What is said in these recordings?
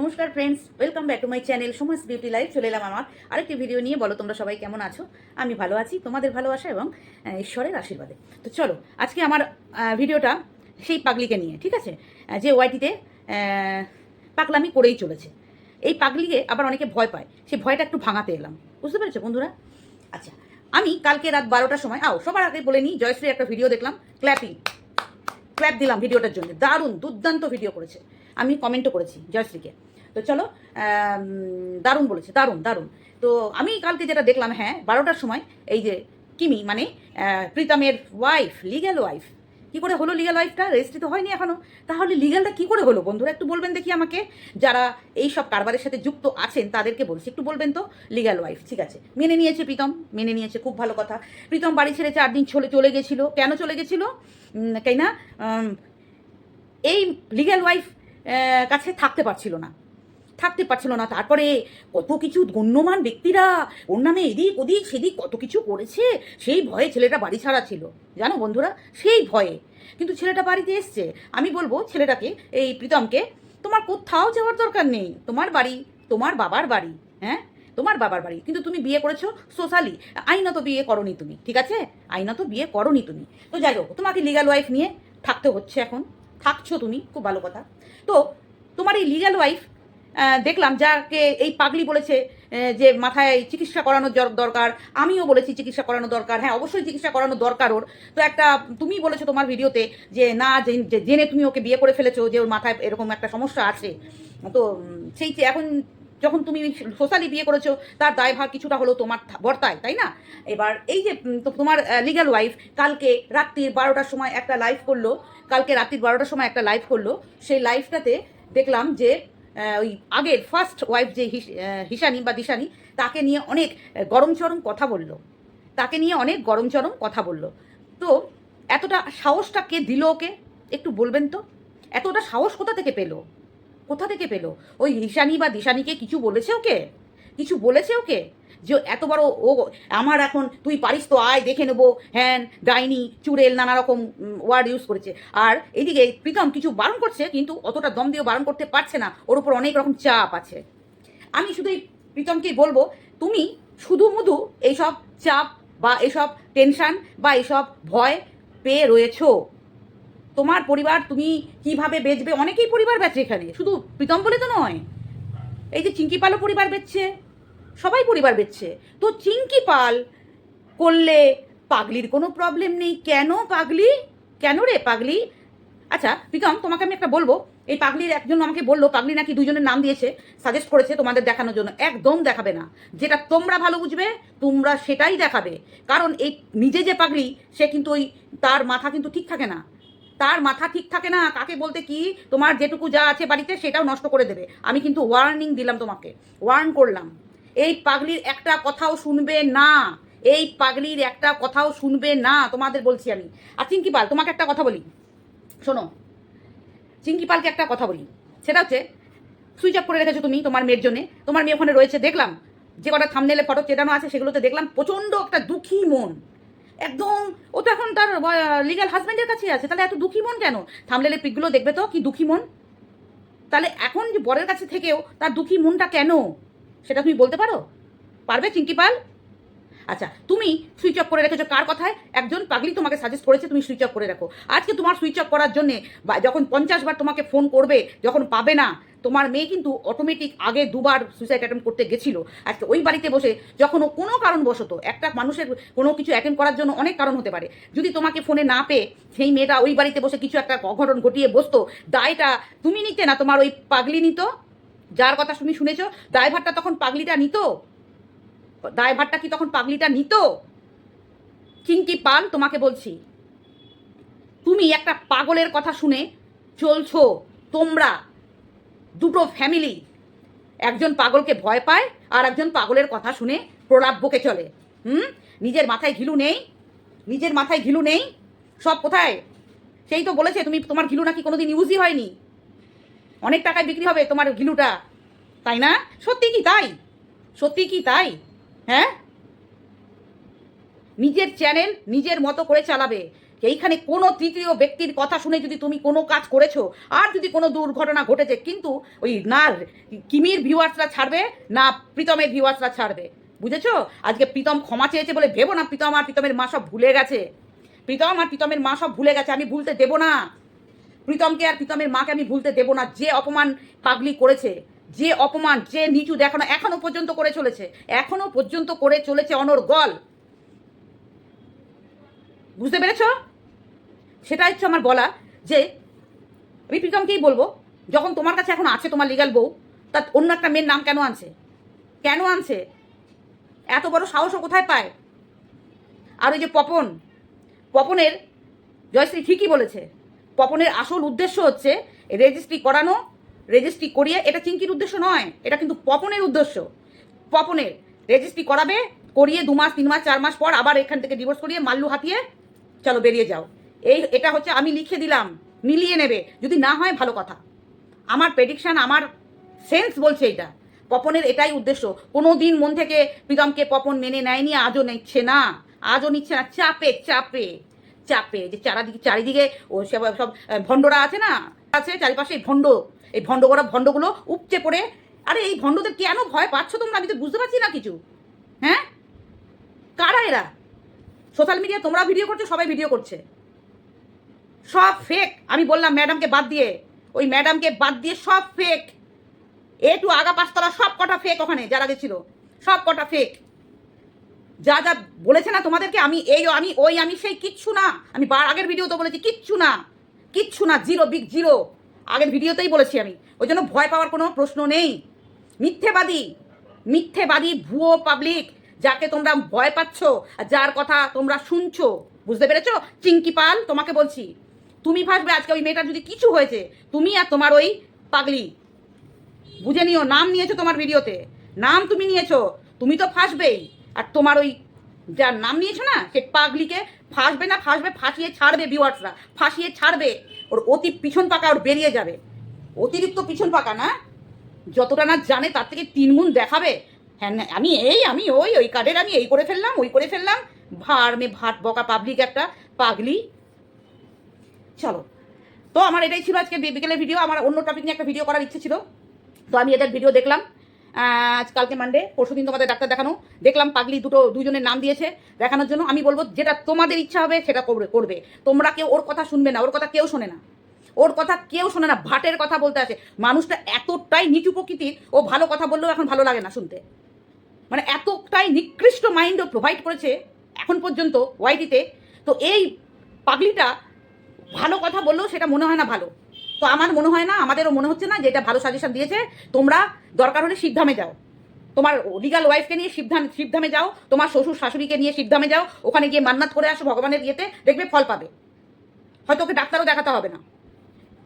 নমস্কার friends welcome back to my channel Sumas beauty life চলে এলাম আমার আরেকটি ভিডিও নিয়ে। বলো তোমরা সবাই কেমন আছো? আমি ভালো আছি, তোমাদের ভালোবাসা এবং ঈশ্বরের আশীর্বাদে। তো চলো, আজকে আমার ভিডিওটা সেই পাগলিকে নিয়ে, ঠিক আছে? যে ওয়াইটিতে পাগলামি করেই চলেছে। এই পাগলিকে আবার অনেকে ভয় পায়। সেই ভয়টা একটু ভাঙাতে এলাম। বুঝতে পেরেছ বন্ধুরা? আচ্ছা আমি কালকে রাত বারোটার সময়, আও, সবার আগে বলে নিই, জয়শ্রী একটা ভিডিও দেখলাম ক্ল্যাপিং ক্ল্যাপ দিলাম ভিডিওটার জন্য। দারুণ, দুর্দান্ত ভিডিও করেছে। আমি কমেন্টও করেছি জয়শ্রীকে। তো চলো দারুণ বলেছে, দারুণ দারুণ। তো আমি কালকে যেটা দেখলাম হ্যাঁ বারোটার সময়, এই যে কিমি মানে প্রীতমের ওয়াইফ লিগ্যাল ওয়াইফ কি করে হলো লিগাল ওয়াইফটা রেজিস্ট্রি তো হয়নি এখনও। তাহলে লিগ্যালটা কি করে হলো বন্ধুরা? একটু বলবেন দেখি আমাকে। যারা এই সব কারবারের সাথে যুক্ত আছেন, তাদেরকে বলছি। একটু বলবেন তো? লিগ্যাল ওয়াইফ ঠিক আছে। মেনে নিয়েছে প্রীতম, মেনে নিয়েছে, খুব ভালো কথা। প্রীতম বাড়ি ছেড়ে চার দিন চলে চলে গেছিল। কেন চলে গেছিল? তাই না এই লিগ্যাল ওয়াইফ কাছে থাকতে পারছিল না। থাকতে পারছিল না। তারপরে কত কিছু গণ্যমান ব্যক্তিরা ওর নামে এদিক ওদিক সেদিক কত কিছু করেছে, সেই ভয়ে ছেলেটা বাড়ি ছাড়া ছিল। জানো বন্ধুরা? সেই ভয়ে। কিন্তু ছেলেটা বাড়িতে এসছে। আমি বলব ছেলেটাকে, এই প্রীতমকে, তোমার কোথাও যাওয়ার দরকার নেই। তোমার বাড়ি, তোমার বাবার বাড়ি হ্যাঁ? তোমার বাবার বাড়ি। কিন্তু তুমি বিয়ে করেছ সোশ্যালি আইনত বিয়ে করনি তুমি, ঠিক আছে? আইনত বিয়ে করনি তুমি। তো যাই হোক, তোমাকে লিগাল ওয়াইফ নিয়ে থাকতে হচ্ছে এখন। থাকছো তুমি, খুব ভালো কথা। তো তোমার এই লিগাল ওয়াইফ দেখলাম যাকে এই পাগলি বলেছে যে মাথায় চিকিৎসা করানোর দরকার, আমিও বলেছি চিকিৎসা করানো দরকার হ্যাঁ অবশ্যই চিকিৎসা করানো দরকার ওর। তো একটা, তুমি বলেছ তোমার ভিডিওতে যে, না, জেনে তুমি ওকে বিয়ে করে ফেলেছো যে ওর মাথায় এরকম একটা সমস্যা আছে। তো, সেই এখন যখন তুমি সোশ্যালি বিয়ে করেছ, তার দায়ভার কিছুটা হলো তোমার বর্তায়, তাই না? এবার এই যে তোমার লিগাল ওয়াইফ কালকে রাত্রির বারোটার সময় একটা লাইভ করল, কালকে রাত্রির বারোটার সময় একটা লাইভ করল, সেই লাইভটাতে দেখলাম যে ওই আগের ফার্স্ট ওয়াইফ যে হিসানি বা দিশানি, তাকে নিয়ে অনেক গরম চরম কথা বলল। তাকে নিয়ে অনেক গরম চরম কথা বলল। তো এতটা সাহসটা কে দিল ওকে? একটু বলবেন তো? এতটা সাহস কোথা থেকে পেল? কোথা থেকে পেল? ওই হিসানি বা দিশানিকে কিছু বলেছে ওকে? কিছু বলেছে ওকে? যে এত বড় ও আমার এখন তুই পারিস তো আয় দেখে নেব। হ্যান, ডাইনি, চুড়েল, নানা রকম ওয়ার্ড ইউজ করেছে। আর এদিকে প্রীতম কিছু বারণ করছে, কিন্তু অতটা দম দিয়ে বারণ করতে পারছে না। ওর উপর অনেক রকম চাপ আছে। আমি শুধু এই প্রীতমকেই বলব, তুমি শুধু মুধু এইসব চাপ বা এসব টেনশন বা এসব ভয় পেয়ে রয়েছো। তোমার পরিবার তুমি কীভাবে বেচবে? অনেকেই পরিবার বেচে এখানে। শুধু প্রীতম বলে তো নয়। এই যে চিঙ্কি পালও পরিবার বেচছে। সবাই পরিবার বেচছে। তো চিঙ্কি পাল করলে পাগলির কোনো প্রবলেম নেই। কেন পাগলি? কেন রে পাগলি? আচ্ছা প্রীতম, তোমাকে আমি একটা বলব। এই পাগলির একজন আমাকে বলল, পাগলি নাকি দুজনের নাম দিয়েছে সাজেস্ট করেছে তোমাদের দেখানোর জন্য। একদম দেখাবে না। যেটা তোমরা ভালো বুঝবে, তোমরা সেটাই দেখাবে। কারণ এই নিজে যে পাগলি, সে কিন্তু ওই তার মাথা কিন্তু ঠিক থাকে না। তার মাথা ঠিক থাকে না, কাকে বলতে কি, তোমার যেটুকু যা আছে বাড়িতে সেটাও নষ্ট করে দেবে। আমি কিন্তু ওয়ার্নিং দিলাম তোমাকে। ওয়ার্ন করলাম। এই পাগলির একটা কথাও শুনবে না। এই পাগলির একটা কথাও শুনবে না। তোমাদের বলছি আমি। আর চিঙ্কি পাল, তোমাকে একটা কথা বলি। শোনো, চিঙ্কি পালকে একটা কথা বলি। সেটা হচ্ছে সুইচ অফ করে রেখেছো তুমি তোমার মেয়ের জন্য। তোমার মেয়ে ওখানে রয়েছে, দেখলাম। যে কটা থামনেলে ফটো চেটানো আছে সেগুলোতে দেখলাম। প্রচণ্ড একটা দুঃখী মন। একদম, ও তো এখন তার লিগাল হাজব্যান্ডের কাছে আছে। তাহলে এত দুঃখী মন কেন? থামনেলে পিকগুলো দেখবে তো, কি দুঃখী মন? তাহলে এখন যে বরের কাছে থেকেও তার দুঃখী মনটা কেন? সেটা তুমি বলতে পারো? পারবে চিঙ্কি পাল? আচ্ছা তুমি সুইচ অফ করে রেখেছো কার কথায়? একজন পাগলি তোমাকে সাজেস্ট করেছে তুমি সুইচ অফ করে রাখো। আজকে তোমার সুইচ অফ করার জন্যে বা যখন পঞ্চাশ বার তোমাকে ফোন করবে, যখন পাবে না, তোমার মেয়ে কিন্তু অটোমেটিক আগে দুবার সুইসাইড অ্যাটেম্প করতে গেছিল। আজকে ওই বাড়িতে বসে যখন ও কোনো কারণবশত একটা মানুষের কোনো কিছু অ্যাটেম্প করার জন্য অনেক কারণ হতে পারে। যদি তোমাকে ফোনে না পেয়ে সেই মেয়েটা ওই বাড়িতে বসে কিছু একটা অঘটন ঘটিয়ে বসতো, দায়টা তুমি নিতে না তোমার ওই পাগলি নিত যার কথা তুমি শুনেছ, ড্রাইভারটা তখন পাগলিটা নিত? ড্রাইভারটা কি তখন পাগলিটা নিত? চিঙ্কি পাল, তোমাকে বলছি। তুমি একটা পাগলের কথা শুনে চলছো, তোমরা দুটো ফ্যামিলি একজন পাগলকে ভয় পায়, আর একজন পাগলের কথা শুনে প্রলাপ বকে চলে। হুম? নিজের মাথায় ঘিলু নেই, নিজের মাথায় ঘিলু নেই। সব কোথায়? সেই তো বলেছে, তুমি, তোমার ঘিলু নাকি কোনোদিন ইউজই হয়নি। অনেক টাকায় বিক্রি হবে তোমার ঘিলুটা তাই না? সত্যি কি তাই? সত্যি কি তাই? হ্যাঁ? নিজের চ্যানেল নিজের মতো করে চালাবে। এইখানে কোনো তৃতীয় ব্যক্তির কথা শুনে যদি তুমি কোনো কাজ করেছ, আর যদি কোনো দুর্ঘটনা ঘটেছে, কিন্তু ওই না কিমির ভিউয়ার্সরা ছাড়বে, না প্রীতমের ভিউয়ার্সরা ছাড়বে। বুঝেছ? আজকে প্রীতম ক্ষমা চেয়েছে বলে ভেবো না, প্রীতম আর প্রীতমের মা সব ভুলে গেছে। প্রীতম আর প্রীতমের মা সব ভুলে গেছে, আমি ভুলতে দেবো না। প্রীতমকে আর প্রীতমের মাকে আমি ভুলতে দেবো না। যে অপমান পাগলি করেছে, যে অপমান যে নিচু দেখানো এখনও পর্যন্ত করে চলেছে, এখনও পর্যন্ত করে চলেছে অনর্গল বুঝতে পেরেছ? সেটা হচ্ছে আমার বলা যে, আমি প্রীতমকেই বলব, যখন তোমার কাছে এখন আছে তোমার লিগাল বউ, তা অন্য একটা মেয়ের নাম কেন আনছে? কেন আনছে? এত বড় সাহসও কোথায় পায়? আর ওই যে পপন, পপনের জয়শ্রী ঠিকই বলেছে পপনের আসল উদ্দেশ্য হচ্ছে রেজিস্ট্রি করানো রেজিস্ট্রি করিয়ে, এটা চিঙ্কির উদ্দেশ্য নয়, এটা কিন্তু পপনের উদ্দেশ্য। পপনের রেজিস্ট্রি করাবে, করিয়ে দু মাস, তিন মাস, চার মাস পর আবার এখান থেকে ডিভোর্স করিয়ে মাল্লু হাতিয়ে চলো বেরিয়ে যাও। এই, এটা হচ্ছে আমি লিখে দিলাম, মিলিয়ে নেবে, যদি না হয় ভালো কথা। আমার প্রেডিকশান আমার সেন্স বলছে এটা পপনের এটাই উদ্দেশ্য। কোনো দিন মন থেকে প্রীতমকে পপন মেনে নেয়নি, আজও নিচ্ছে না, আজও নিচ্ছে না, চাপে চাপে। চাপে, যে চারাদিকে চারিদিকে ও সব সব ভণ্ডরা আছে না? আছে চারিপাশে এই ভণ্ড। এই ভণ্ড করা ভণ্ডগুলো উপচে পড়ে। আরে এই ভণ্ডদের কেন ভয় পাচ্ছ তোমরা? আমি তো বুঝতে পারছি না কিছু। হ্যাঁ? কারা এরা? সোশ্যাল মিডিয়া তোমরা ভিডিও করছ, সবাই ভিডিও করছে। সব ফেক আমি বললাম ম্যাডামকে বাদ দিয়ে। ওই ম্যাডামকে বাদ দিয়ে সব ফেক এ টু আগা পাঁচতলা সব কটা ফেক ওখানে, যারা গেছিল সব কটা ফেক যা যা বলেছে না তোমাদেরকে, আমি এই, আমি ওই, আমি সেই কিচ্ছু না। আমি বার আগের ভিডিও তো বলেছি, কিচ্ছু না। কিচ্ছু না, জিরো, বিগ জিরো। আগের ভিডিওতেই বলেছি আমি। ওই জন্য ভয় পাওয়ার কোনো প্রশ্ন নেই। মিথ্যেবাদী মিথ্যেবাদী ভুয়ো পাবলিক যাকে তোমরা ভয় পাচ্ছ আর যার কথা তোমরা শুনছো। বুঝতে পেরেছ? চিঙ্কি পাল, তোমাকে বলছি। তুমি ভাসবে আজকে, ওই মেয়েটার যদি কিছু হয়েছে, তুমি আর তোমার ওই পাগলি। বুঝে নিও, নাম নিয়েছো তোমার ভিডিওতে। নাম তুমি নিয়েছো। তুমি তো ফাঁসবেই। আর তোমার ওই যার নাম নিয়েছো না, সে পাগলিকে ফাঁসবে না, ফাঁসবে, ফাঁসিয়ে ছাড়বে ভিউয়ার্সরা ফাঁসিয়ে ছাড়বে। ওর অতি পিছন পাকা ওর বেরিয়ে যাবে। অতিরিক্ত পিছন পাকা না? যতটা না জানে তার থেকে তিনগুণ দেখাবে। হ্যাঁ আমি এই, আমি ওই ওই কার্ডের আমি এই করে ফেললাম, ওই করে ফেললাম। ভার মে ভাট বকা পাবলিক একটা পাগলি। চলো। তো আমার এটাই ছিল আজকে বিকেলের ভিডিও আমার অন্য টপিক নিয়ে একটা ভিডিও করার ইচ্ছে ছিল। তো আমি এদের ভিডিও দেখলাম। আজ কালকে মানডে পরশুদিন তোমাদের ডাক্তার দেখানো। দেখলাম পাগলি দুটো দুজনের নাম দিয়েছে দেখানোর জন্য। আমি বলব, যেটা তোমাদের ইচ্ছা হবে, সেটা করবে করবে। তোমরা কেউ ওর কথা শুনবে না, ওর কথা কেউ শোনে না। ওর কথা কেউ শোনে না, ভাটের কথা বলতে আসে। মানুষটা এতটাই নিচু প্রকৃতির, ও ভালো কথা বললেও এখন ভালো লাগে না শুনতে। মানে এতটাই নিকৃষ্ট মাইন্ডও প্রোভাইড করেছে এখন পর্যন্ত ওয়াইটিতে তো এই পাগলিটা ভালো কথা বললেও সেটা মনে হয় না ভালো। তো আমার মনে হয় না, আমাদেরও মনে হচ্ছে না যে এটা ভালো সাজেশন দিয়েছে। তোমরা দরকার হলে শিবধামে যাও। তোমার লিগাল ওয়াইফকে নিয়ে শিবধাম, শিবধামে যাও। তোমার শ্বশুর শাশুড়িকে নিয়ে শিবধামে যাও। ওখানে গিয়ে মান্নাত করে আসো ভগবানের ইয়েতে, দেখবে ফল পাবে। হয়তো ওকে ডাক্তারও দেখাতে হবে না।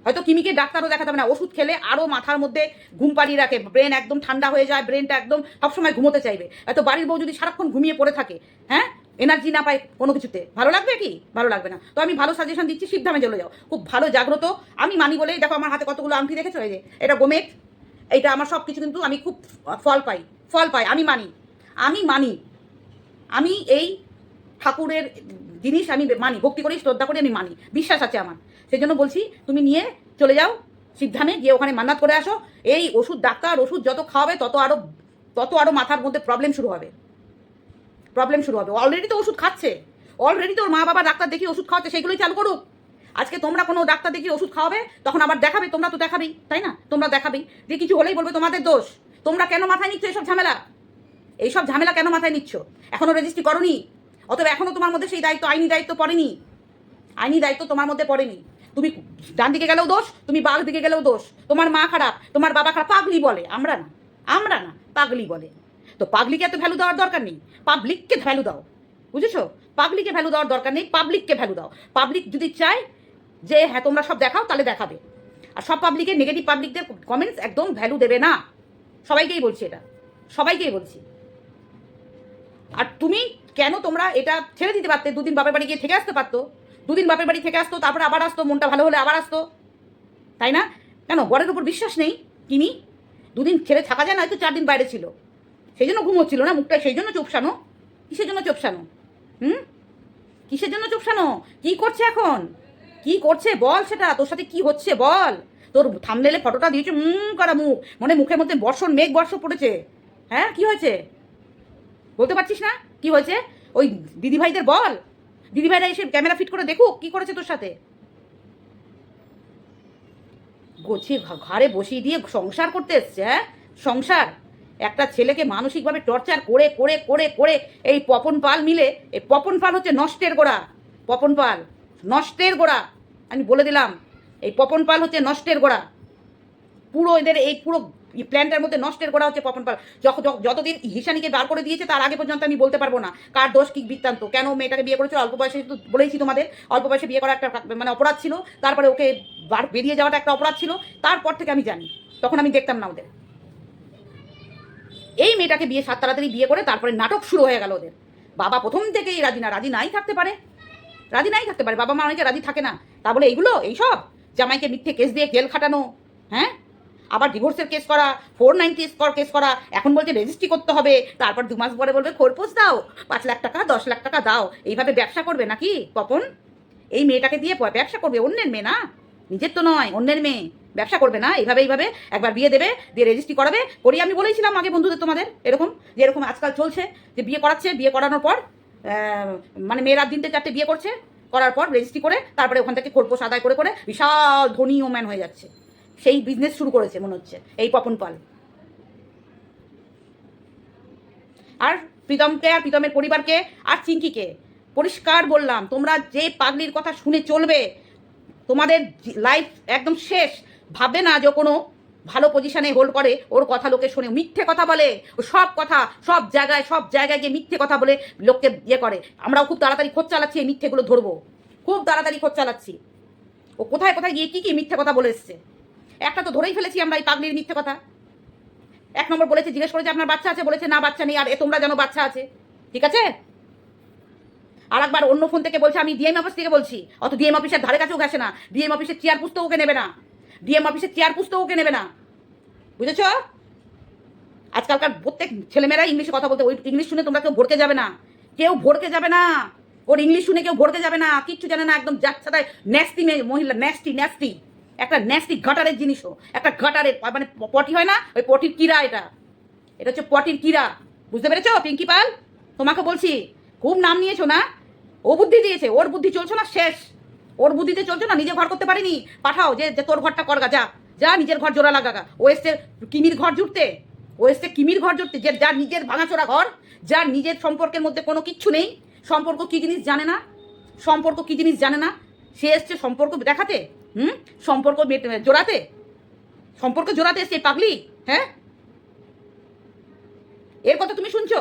হয়তো কিমিকে ডাক্তারও দেখাতে হবে না। ওষুধ খেলে আরও মাথার মধ্যে ঘুম পাড়িয়ে রাখে। ব্রেন একদম ঠান্ডা হয়ে যায় ব্রেনটা একদম সবসময় ঘুমোতে চাইবে। এত বাড়ির বউ যদি সারাক্ষণ ঘুমিয়ে পড়ে থাকে হ্যাঁ? এনার্জি না পায় কোনো কিছুতে। ভালো লাগবে কি? ভালো লাগবে না। তো আমি ভালো সাজেশন দিচ্ছি শিবধামে চলে যাও। খুব ভালো জাগ্রত। আমি মানি বলেই দেখো আমার হাতে কতগুলো আংটি দেখেছ এই যে? এটা গোমেট এইটা আমার সব কিছু কিন্তু আমি খুব ফল পাই। ফল পাই, আমি মানি। আমি মানি। আমি এই ঠাকুরের জিনিস আমি মানি। ভক্তি করি শ্রদ্ধা করি আমি মানি। বিশ্বাস আছে আমার। সেই জন্য বলছি, তুমি নিয়ে চলে যাও সিদ্ধামে গিয়ে ওখানে মান্নাত করে আসো। এই ওষুধ, ডাক্তার ওষুধ যত খাওয়াবে, তত আরও তত আরও মাথার মধ্যে প্রবলেম শুরু হবে। প্রবলেম শুরু হবে। অলরেডি তো ওষুধ খাচ্ছে। অলরেডি তোর মা বাবা ডাক্তার দেখিয়ে ওষুধ খাওয়াচ্ছে সেগুলোই চালু করুক। আজকে তোমরা কোনো ডাক্তার দেখিয়ে ওষুধ খাওয়াবে, তখন আবার দেখাবে, তোমরা তো দেখাবেই, তাই না? তোমরা দেখাবেই। যে কিছু হলেই বলবে তোমাদের দোষ। তোমরা কেন মাথায় নিচ্ছ এইসব ঝামেলা? এইসব ঝামেলা কেন মাথায় নিচ্ছ? এখনও রেজিস্ট্রি করনি। অতএব এখনও তোমার মধ্যে সেই দায়িত্ব, আইনি দায়িত্ব পড়েনি। আইনি দায়িত্ব তোমার মধ্যে পড়েনি। তুমি ডান দিকে গেলেও দোষ, তুমি বাঘ দিকে গেলেও দোষ। তোমার মা খারাপ, তোমার বাবা খারাপ, পাগলি বলে। আমরা না আমরা না, পাগলি বলে। তো পাগলিকে এত ভ্যালু দেওয়ার দরকার নেই। পাবলিককে ভ্যালু দাও। বুঝেছ? পাবলিকে ভ্যালু দেওয়ার দরকার নেই পাবলিককে ভ্যালু দাও। পাবলিক যদি চায় যে হ্যাঁ তোমরা সব দেখাও, তাহলে দেখাবে। আর সব পাবলিকের নেগেটিভ পাবলিকদের কমেন্টস একদম ভ্যালু দেবে না। সবাইকেই বলছি এটা। সবাইকেই বলছি। আর তুমি কেন তোমরা এটা ছেড়ে দিতে পারতে? দুদিন বাপের বাড়ি গিয়ে থেকে আসতে পারতো। দুদিন বাপের বাড়ি থেকে আসতো, তারপরে আবার আসতো, মনটা ভালো হলে আবার আসতো। তাই না? কেন? বরের উপর বিশ্বাস নেই, কিমি? দুদিন ছেড়ে থাকা যায় না, হয়তো চার দিন বাইরে ছিল। সেই জন্য ঘুমোচ্ছিল না, মুখটা সেই জন্য চোপসানো। কিসের জন্য চোপসানো? হুম? কিসের জন্য চুপসানো? কি করছে এখন? কি করছে? বল সেটা, তোর সাথে কি হচ্ছে বল? তোর থামনেলে ফটোটা দিয়েছে হুম করা মুখ? মানে মুখের মধ্যে বর্ষণ, মেঘ বর্ষ পড়েছে। হ্যাঁ কি হয়েছে? বলতে পারছিস না? কি হয়েছে? ওই দিদিভাইদের বল? দিদিভাইরা এসে ক্যামেরা ফিট করে দেখুক, কি করেছে তোর সাথে? গোছিয়ে ঘা- ঘাড়ে বসিয়ে দিয়ে সংসার করতে এসছে হ্যাঁ? সংসার। একটা ছেলেকে মানসিকভাবে টর্চার করে করে করে করে এই পপন পাল মিলে এই পপন পাল হচ্ছে নষ্টের গোড়া, পপন পাল, নষ্টের গোড়া। আমি বলে দিলাম, এই পপন পাল হচ্ছে নষ্টের গোড়া। পুরো এদের এই পুরো এই প্ল্যানটার মধ্যে নষ্টের গোড়া হচ্ছে পপন পাল। যখন যতদিন হিসানিকে বার করে দিয়েছে, তার আগে পর্যন্ত আমি বলতে পারব না। কার দোষ, কি বৃত্তান্ত? কেন মেয়েটাকে বিয়ে করেছিল? অল্প বয়সে তো বলেইছি তোমাদের, অল্প বয়সে বিয়ে করা একটা মানে অপরাধ ছিল। তারপরে ওকে বার, বেরিয়ে যাওয়াটা একটা অপরাধ ছিল। তারপর থেকে আমি জানি। তখন আমি দেখতাম না ওদের। এই মেয়েটাকে বিয়ে সাত তাড়াতাড়ি বিয়ে করে তারপরে নাটক শুরু হয়ে গেল ওদের। বাবা প্রথম থেকেই রাজি না, রাজি নাই থাকতে পারে। রাজি নাই থাকতে পারে বাবা মা অনেকে রাজি থাকে না। তা বলে এইগুলো, এইসব? জামাইকে মিথ্যে কেস দিয়ে জেল খাটানো হ্যাঁ? আবার ডিভোর্সের কেস করা, ফোর নাইনটি স্কোর কেস করা, এখন বলছে রেজিস্ট্রি করতে হবে, তারপর দু মাস পরে বলবে খোরপোশ দাও, পাঁচ লাখ টাকা, দশ লাখ টাকা দাও, এইভাবে ব্যবসা করবে নাকি পপন এই মেয়েটাকে দিয়ে ব্যবসা করবে, অন্যের মেয়ে না? নিজের তো নয়, অন্যের মেয়ে। ব্যবসা করবে না, এইভাবে এইভাবে একবার বিয়ে দেবে, দিয়ে রেজিস্ট্রি করাবে। করি আমি বলেছিলাম আগে বন্ধুদের তোমাদের, এরকম, যে এরকম আজকাল চলছে, যে বিয়ে করাচ্ছে, বিয়ে করানোর পর মানে মেয়েরা দিনতে চারটে বিয়ে করছে, করার পর রেজিস্ট্রি করে, তারপরে ওখান থেকে খোরপোশ আদায় করে করে বিশাল ধনী ওম্যান হয়ে যাচ্ছে। সেই বিজনেস শুরু করেছে, মনে হচ্ছে, এই পপন পাল। আর প্রীতমকে, আর প্রীতমের পরিবারকে, আর চিঙ্কিকে, পরিষ্কার বললাম, তোমরা যে পাগলির কথা শুনে চলবে, তোমাদের লাইফ একদম শেষ ভাববে না যে কোনো ভালো পজিশনে হোল্ড করে, ওর কথা লোকে শোনে মিথ্যে কথা বলে, ও সব কথা, সব জায়গায় সব জায়গায় গিয়ে মিথ্যে কথা বলে লোককে ইয়ে করে। আমরাও খুব তাড়াতাড়ি খোঁজ চালাচ্ছি, এই মিথ্যেগুলো ধরবো। খুব তাড়াতাড়ি খোঁজ চালাচ্ছি। ও কোথায় কোথায় গিয়ে কী কী মিথ্যে কথা বলে এসছে? একটা তো ধরেই ফেলেছি আমরা এই পাগলির মিথ্যে কথা। এক নম্বর বলেছে, জিজ্ঞেস করেছে, আপনার বাচ্চা আছে? বলেছে, না, বাচ্চা নেই, আর এ তোমরা জানো বাচ্চা আছে। ঠিক আছে? আর একবার অন্য ফোন থেকে বলছে, আমি ডিএম অফিস থেকে বলছি। অত ডিএম অফিসের ধারে কাছেও গেছে না। ডিএম অফিসের চেয়ার পুস্তক ওকে নেবে না। ডিএম অফিসের চেয়ার পুস্তক ওকে নেবে না। বুঝেছ? আজকালকার প্রত্যেক ছেলেমেয়েরা ইংলিশে কথা বলতে ওই ইংলিশ শুনে তোমরা কেউ ভরকে যাবে না। কেউ ভরকে যাবে না। ওর ইংলিশ শুনে কেউ ভরকে যাবে না। কিচ্ছু জানে না, একদম যাচ্ছাটায় ন্যাস্টি মেয়ে মহিলা ন্যাস্টি ন্যাস্টি একটা ন্যাস্টি ঘাটারের জিনিসও। একটা ঘাটারের মানে পটি হয় না? ওই পটির কিরা এটা। এটা হচ্ছে পটির কিরা। বুঝতে পেরেছ, পিঙ্কি পাল? তোমাকে বলছি, খুব নাম নিয়েছো না? ও বুদ্ধি দিয়েছে, ওর বুদ্ধি চলছে না? শেষ। ওর বুদ্ধিতে চলছে না, নিজে ঘর করতে পারিনি। পাঠাও, যে তোর ঘরটা করগা, যা। যা নিজের ঘর জোড়া লাগাগা। ও এসছে কিমির ঘর জুড়তে। ও এসছে কিমির ঘর জুড়তে, যে যার নিজের ভাঙাচোরা ঘর যার নিজের সম্পর্কের মধ্যে কোনো কিচ্ছু নেই। সম্পর্ক কী জিনিস জানে না? সম্পর্ক কী জিনিস জানে না? সে এসছে সম্পর্ক দেখাতে, হুম? সম্পর্ক জোড়াতে। সম্পর্ক জোড়াতে এসছে পাগলি হ্যাঁ? এর কথা তুমি শুনছো?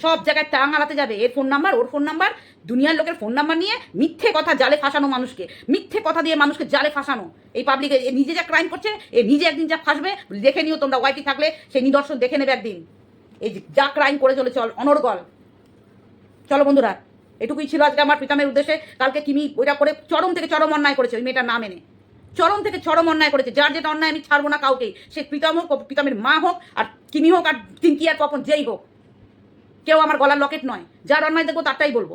সব জায়গায় টাং আলাতে যাবে। এর ফোন নাম্বার ওর ফোন নাম্বার দুনিয়ার লোকের ফোন নাম্বার নিয়ে মিথ্যে কথা জালে ফাঁসানো মানুষকে। মিথ্যে কথা দিয়ে মানুষকে জালে ফাঁসানো। এই পাবলিকে নিজে যা ক্রাইম করছে, এ নিজে একদিন যা ফাঁসবে, দেখে নিও তোমরা ওয়াইটি থাকলে সেই নিদর্শন দেখে নেবে একদিন। এই যে ক্রাইম করে চলেছে অল- অনর্গল। চলো বন্ধুরা, এটুকুই ছিল আজকে আমার প্রীতমের উদ্দেশ্যে। কালকে কিমি ওইটা করে চরম থেকে চরম অন্যায় করেছে ওই মেয়েটার না মেনে চরম থেকে চরম অন্যায় করেছে। যার যেটা অন্যায় আমি ছাড়বো না কাউকে সে প্রীতম হোক, প্রীতমের মা হোক, আর কিমি হোক, আর তিনকি আর কখন যেই হোক। কেউ আমার গলার লকেট নয়। যার অন্যায় দেখব তারটাই বলব।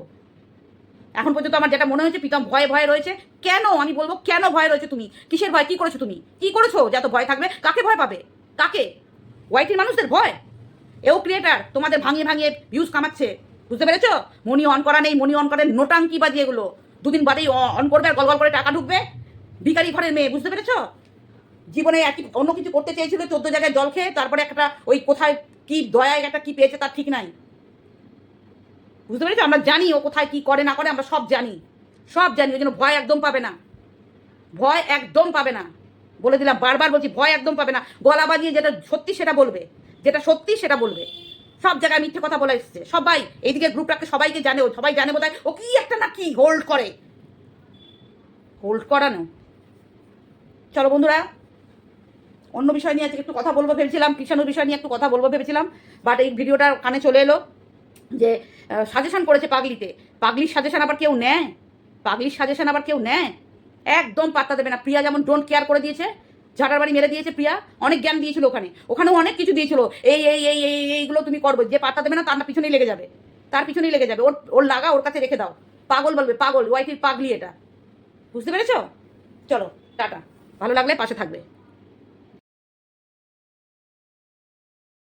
এখন পর্যন্ত আমার যেটা মনে হয়েছে, প্রীতম ভয়ে ভয়ে রয়েছে। কেন আমি বলব, কেন ভয় রয়েছে তুমি? কিসের ভয়, কি করেছ তুমি? কি করেছ? যত ভয় থাকবে। কাকে ভয় পাবে? কাকে? হোয়াইটের মানুষদের ভয়? এও ক্রিয়েটার তোমাদের ভাঙিয়ে ভাঙিয়ে ভিউজ কামাচ্ছে। বুঝতে পেরেছ? মনি অন করা নেই, মনি অন করে নোটাঙ্কি বাজি এগুলো। দুদিন বাদেই অন করবে আর গল গল করে টাকা ঢুকবে? ভিখারি ঘরের মেয়ে, বুঝতে পেরেছ? জীবনে একই, অন্য কিছু করতে চেয়েছিল, চোদ্দ জায়গায় জল খেয়ে, তারপরে একটা ওই কোথায় কি দয়ায় একটা কি পেয়েছে তার ঠিক নাই। বুঝতে পেরেছ? আমরা জানি ও কোথায়, কি করে, না করে, আমরা সব জানি। সব জানি, ওই জন্য ভয় একদম পাবে না। ভয় একদম পাবে না। বলে দিলাম বারবার বলছি, ভয় একদম পাবে না। গলা বাজিয়ে যেটা সত্যি সেটা বলবে। যেটা সত্যি সেটা বলবে। সব জায়গায় মিথ্যে কথা বলে এসছে। সবাই, এইদিকে গ্রুপটাকে সবাইকে জানে ও, সবাই জানে বোধহয়। ও কি একটা না কি হোল্ড করে? হোল্ড করানো। চলো বন্ধুরা, অন্য বিষয় নিয়ে আজকে একটু কথা বলব ভেবেছিলাম, কৃষাণুর বিষয় নিয়ে একটু কথা বলব ভেবেছিলাম বাট এই ভিডিওটা কানে চলে এলো। যে সাজেশন করেছে পাগলিতে। পাগলির সাজেশন আবার কেউ নেয়? পাগলির সাজেশন আবার কেউ নেয়? একদম পাত্তা দেবে না। প্রিয়া যেমন ডোন্ট কেয়ার করে দিয়েছে ঝাঁটার বাড়ি মেরে দিয়েছে প্রিয়া, অনেক জ্ঞান দিয়েছিল ওখানে। ওখানেও অনেক কিছু দিয়েছিল। এই এই এই এই এইগুলো তুমি করবে। যে পাত্তা দেবে না তার না, পিছনেই লেগে যাবে। তার পিছনেই লেগে যাবে। ওর ওর লাগা ওর কাছে রেখে দাও। পাগল বলবে, পাগল ওয়াইটির পাগলি এটা। বুঝতে পেরেছ? চলো, টাটা। ভালো লাগলে পাশে থাকবে।